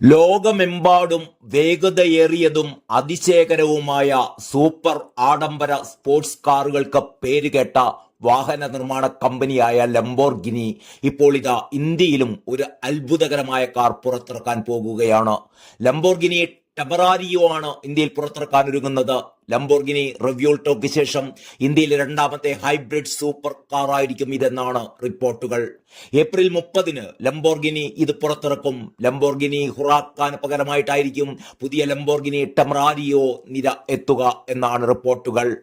ലോകമെമ്പാടും വേഗതയേറിയതും അതിശയകരവുമായ സൂപ്പർ ആഡംബര സ്പോർട്സ് കാറുകൾക്ക് പേരുകേട്ട വാഹന നിർമ്മാണ കമ്പനിയായ ലംബോർഗിനി ഇപ്പോൾ ഇതാ ഇന്ത്യയിലും ഒരു അത്ഭുതകരമായ കാർ പുറത്തിറക്കാൻ പോകുകയാണ്. ലംബോർഗിനി ടെമറാരിയോ ആണ് ഇന്ത്യയിൽ പുറത്തിറക്കാൻ ഒരുങ്ങുന്നത് ലംബോർഗിനി റിവ്യൂൾട്ടോക്ക് ശേഷം ഇന്ത്യയിലെ രണ്ടാമത്തെ ഹൈബ്രിഡ് സൂപ്പർ കാർ ആയിരിക്കും ഇതെന്നാണ് റിപ്പോർട്ടുകൾ. ഏപ്രിൽ മുപ്പതിന് ലംബോർഗിനി ഇത് പുറത്തിറക്കും. ലംബോർഗിനി ഹുറാക്കാന് പകരമായിട്ടായിരിക്കും പുതിയ ലംബോർഗിനി ടെമറാരിയോ നിര എത്തുക എന്നാണ് റിപ്പോർട്ടുകൾ.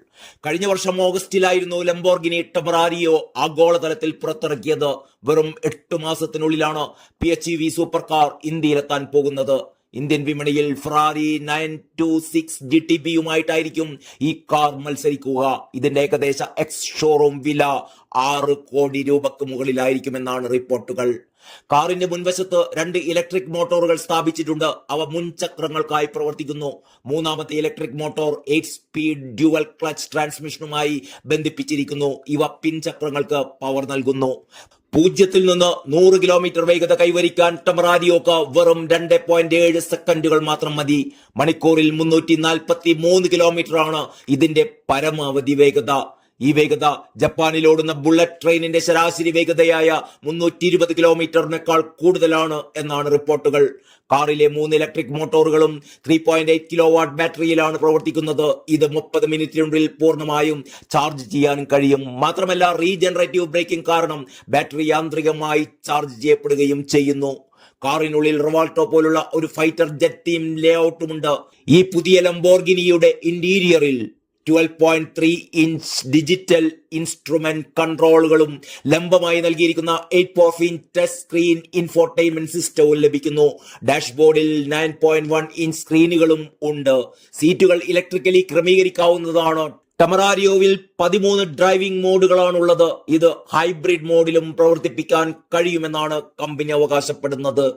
കഴിഞ്ഞ വർഷം ഓഗസ്റ്റിലായിരുന്നു ലംബോർഗിനി ടെമറാരിയോ ആഗോളതലത്തിൽ പുറത്തിറക്കിയത്. വെറും എട്ട് മാസത്തിനുള്ളിലാണ് P H V super car ഇന്ത്യയിലെത്താൻ പോകുന്നത്. ഇന്ത്യൻ വിപണിയിൽ Ferrari nine two six G T ബിയുമായിട്ടായിരിക്കും ഈ കാർ മത്സരിക്കുക. ഇതിന്റെ ഏകദേശ എക്സ് ഷോറൂം വില ആറ് കോടി രൂപക്ക് മുകളിലായിരിക്കുമെന്നാണ് റിപ്പോർട്ടുകൾ. കാറിന്റെ മുൻവശത്ത് രണ്ട് ഇലക്ട്രിക് മോട്ടോറുകൾ സ്ഥാപിച്ചിട്ടുണ്ട്. അവ മുൻചക്രങ്ങൾക്കായി പ്രവർത്തിക്കുന്നു. മൂന്നാമത്തെ electric motor eight speed dual clutch ട്രാൻസ്മിഷനുമായി ബന്ധിപ്പിച്ചിരിക്കുന്നു. ഇവ പിൻചക്രങ്ങൾക്ക് പവർ നൽകുന്നു. പൂജ്യത്തിൽ നിന്ന് നൂറ് കിലോമീറ്റർ വേഗത കൈവരിക്കാൻ ടമറാരിയോക്ക് വെറും രണ്ട് പോയിന്റ് ഏഴ് സെക്കൻഡുകൾ മാത്രം മതി. മണിക്കൂറിൽ മുന്നൂറ്റി നാൽപ്പത്തി മൂന്ന് കിലോമീറ്റർ ആണ് ഇതിന്റെ പരമാവധി വേഗത. ഈ വേഗത ജപ്പാനിൽ ഓടുന്ന ബുള്ളറ്റ് ട്രെയിനിന്റെ ശരാശരി വേഗതയായ മുന്നൂറ്റി ഇരുപത് കിലോമീറ്ററിനേക്കാൾ കൂടുതലാണ് എന്നാണ് റിപ്പോർട്ടുകൾ. കാറിലെ മൂന്ന് electric മോട്ടോറുകളും three point eight kilo watt ബാറ്ററിയിലാണ് പ്രവർത്തിക്കുന്നത്. ഇത് മുപ്പത് മിനിറ്റിനുള്ളിൽ പൂർണമായും ചാർജ് ചെയ്യാൻ കഴിയും. മാത്രമല്ല റീജനറേറ്റീവ് ബ്രേക്കിംഗ് കാരണം ബാറ്ററി യാന്ത്രികമായി ചാർജ് ചെയ്യപ്പെടുകയും ചെയ്യുന്നു. കാറിനുള്ളിൽ റിവാൾട്ടോ പോലുള്ള ഒരു ഫൈറ്റർ ജെറ്റ് തീം ലേഔട്ടുമുണ്ട് ഈ പുതിയ ലംബോർഗിനിയുടെ ഇന്റീരിയറിൽ twelve point three inch digital instrument കൺട്രോളുകളും ലംബമായി നൽകിയിരിക്കുന്ന എയ്റ്റ് പോഫ് ഇഞ്ച് ടച്ച് സ്ക്രീൻ ഇൻഫോർടൈൻമെന്റ് സിസ്റ്റവും ലഭിക്കുന്നു. ഡാഷ്ബോർഡിൽ നയൻ പോയിന്റ് വൺ ഇഞ്ച് സ്ക്രീനുകളും ഉണ്ട്. സീറ്റുകൾ ഇലക്ട്രിക്കലി ക്രമീകരിക്കാവുന്നതാണ്. ടമറാരിയോവിൽ പതിമൂന്ന് ഡ്രൈവിംഗ് മോഡുകളാണുള്ളത് ഇത് ഹൈബ്രിഡ് മോഡിലും പ്രവർത്തിപ്പിക്കാൻ കഴിയുമെന്നാണ് കമ്പനി അവകാശപ്പെടുന്നത്.